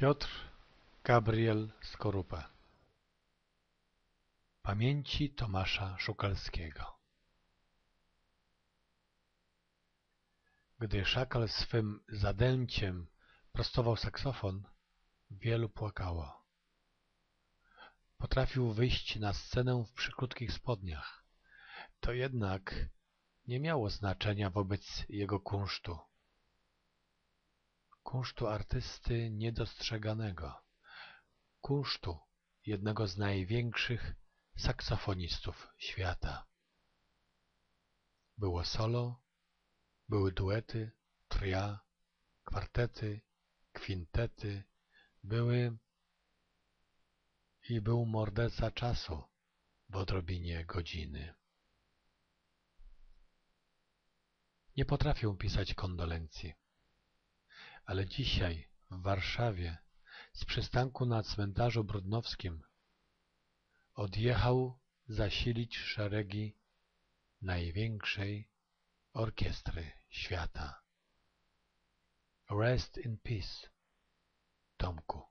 Piotr Gabriel Skorupa Pamięci Tomasza Szukalskiego Gdy szakal swym zadęciem prostował saksofon, wielu płakało. Potrafił wyjść na scenę w przykrótkich spodniach. To jednak nie miało znaczenia wobec jego kunsztu kunsztu artysty niedostrzeganego, kunsztu jednego z największych saksofonistów świata. Było solo, były duety, tria, kwartety, kwintety, były i był morderca czasu w odrobinie godziny. Nie potrafię pisać kondolencji. Ale dzisiaj w Warszawie z przystanku na cmentarzu Brudnowskim odjechał zasilić szeregi największej orkiestry świata. Rest in peace, Tomku.